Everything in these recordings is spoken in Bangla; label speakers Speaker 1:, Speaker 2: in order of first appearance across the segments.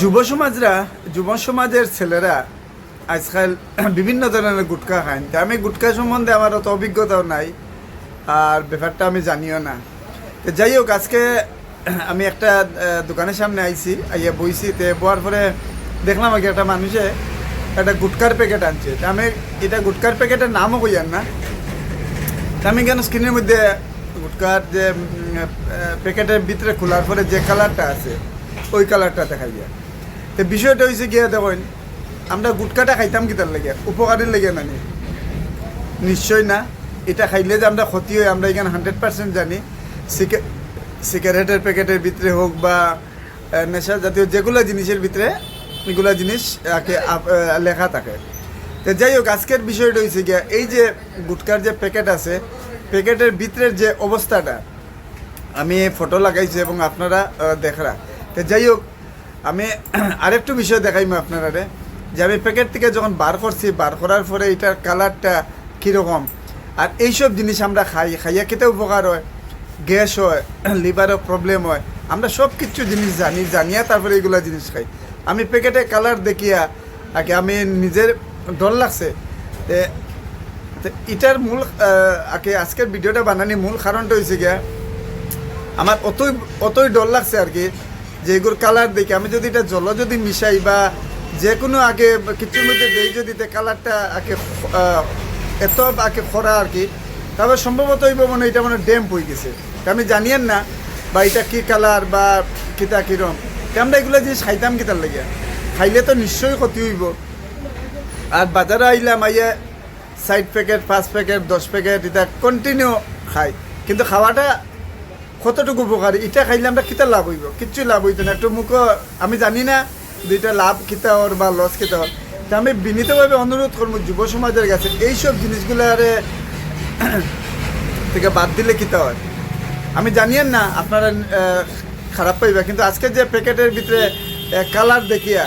Speaker 1: যুব সমাজরা, যুব সমাজের ছেলেরা আজকাল বিভিন্ন ধরনের গুটকা খায়। আমি গুটকা সম্বন্ধে আমার অত অভিজ্ঞতাও নাই, আর ব্যাপারটা আমি জানিও না। তো যাই হোক, আজকে আমি একটা দোকানের সামনে আইছি, আইয়া বইছি। তে বয়ার পরে দেখলাম আগে একটা মানুষে একটা গুটকার প্যাকেট আনছে। তা আমি এটা গুটকার প্যাকেটের নামও কইয়ার না। তা আমি কেন স্ক্রিনের মধ্যে গুটকার যে প্যাকেটের ভিতরে খোলার পরে যে কালারটা আছে, ওই কালারটা দেখা যায় তো বিষয়টা হয়েছে গিয়ে দেখেন, আমরা গুটকাটা খাইতাম কিতার লাগে, উপকারের লাগে না নি? নিশ্চয় না। এটা খাইলে যে আমরা ক্ষতি হয়, আমরা এখানে হান্ড্রেড পার্সেন্ট জানি। সিগারেটের প্যাকেটের ভিতরে হোক বা নেশা জাতীয় যেগুলো জিনিসের ভিতরে, এগুলা জিনিস লেখা থাকে। তো যাই হোক, আজকের বিষয়টা হয়েছে গিয়া, এই যে গুটকার যে প্যাকেট আছে, প্যাকেটের ভিতরের যে অবস্থাটা, আমি ফটো লাগাইছি এবং আপনারা দেখরা। তো যাই হোক আমি আরেকটু বিষয় দেখাইমো আপনারা যে আমি প্যাকেট থেকে যখন বার করছি, বার করার পরে এটার কালারটা কীরকম? আর এইসব জিনিস আমরা খাই, খাইয়া খেতে উপকার হয়, গ্যাস হয় লিভারও প্রবলেম হয়। আমরা সব কিছু জিনিস জানি, জানিয়া তারপরে এইগুলা জিনিস খাই। আমি প্যাকেটে কালার দেখিয়া, আগে আমি নিজের ডর লাগছে। এটার মূল আগে আজকের ভিডিওটা বানানি মূল কারণটা হয়েছে গিয়া, আমার অতই অতই ডর লাগছে আর কি। যে এগুলোর কালার দেখি আমি যদি এটা জল যদি মিশাই বা যে কোনো আগে কিছুর মধ্যে দেই যদি কালারটা আগে এত আগে খরা আর কি তবে সম্ভবত হইব মনে এটা মানে ড্যাম্প হয়ে গেছে। আমি জানিয়েন না বা এটা কি কালার বা কিতা কিরম। আমরা এগুলো জিনিস খাইতাম কিতার লাগে খাইলে তো নিশ্চয়ই ক্ষতি হইব। আর বাজারে আইলাম, আইয়া সাইড প্যাকেট পাঁচ প্যাকেট দশ প্যাকেট এটা কন্টিনিউ খাই। কিন্তু খাওয়াটা কতটুকু উপকারী? এটা খাইলে আমরা কিতা লাভ হইব? কিচ্ছু লাভ হইতো না। একটু মুখ আমি জানি না দুইটা লাভ কিতা ওর বা লস কিতা ওর তা আমি বিনীতভাবে অনুরোধ করব যুব সমাজের কাছে, এইসব জিনিসগুলো আরে থেকে বাদ দিলে কিতা হয়? আমি জানিয়েন না, আপনারা খারাপ পাইবা। কিন্তু আজকে যে প্যাকেটের ভিতরে কালার দেখিয়া,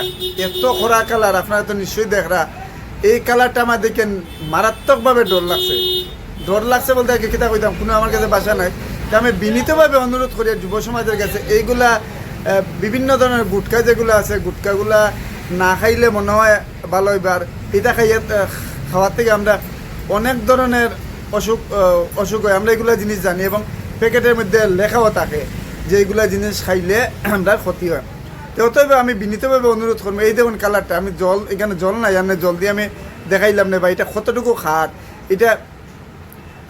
Speaker 1: এত খরা কালার, আপনারা তো নিশ্চয়ই দেখরা। এই কালারটা আমার দেখে মারাত্মকভাবে ডর লাগছে। ডর লাগছে বলতে কিতা কইতাম? কোনো আমার কাছে বাসা নাই। তা আমি বিনীতভাবে অনুরোধ করি যুব সমাজের কাছে, এইগুলা বিভিন্ন ধরনের গুটকা যেগুলো আছে, গুটকাগুলা না খাইলে মনে হয় ভালো হইবার এটা খাইয়ে খাওয়ার থেকে আমরা অনেক ধরনের অসুখ অসুখ হয়। আমরা এগুলা জিনিস জানি এবং প্যাকেটের মধ্যে লেখাও থাকে যে এইগুলা জিনিস খাইলে আমরা ক্ষতি হয়। তো অতএব আমি বিনীতভাবে অনুরোধ করব, এই দেখুন কালারটা আমি জল, এখানে জল নাই আমি জল দিয়ে আমি দেখাইলাম না বা এটা কতটুকু খাট? এটা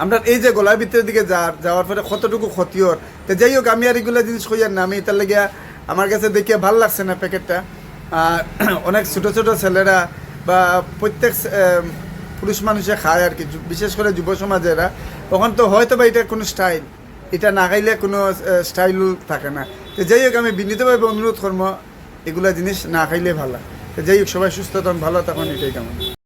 Speaker 1: আমরা এই যে গলার ভিতরের দিকে যার যাওয়ার পরে কতটুকু ক্ষতি ওর। তো যাই হোক, আমি আর এগুলো জিনিস খুঁজার না আমি এটার লেগে আমার কাছে দেখে ভালো লাগছে না প্যাকেটটা। আর অনেক ছোট ছোট ছেলেরা বা প্রত্যেক পুরুষ মানুষে খায় আর কি। বিশেষ করে যুব সমাজেরা। তখন তো হয়তো বা এটা কোনো স্টাইল এটা না খাইলে কোনো স্টাইল থাকে না। তো যাই হোক, আমি বিনীতভাবে অনুরোধ করব, এগুলা জিনিস না খাইলে ভালো যাই হোক, সবাই সুস্থ তখন ভালো তখন এটাই কেমন।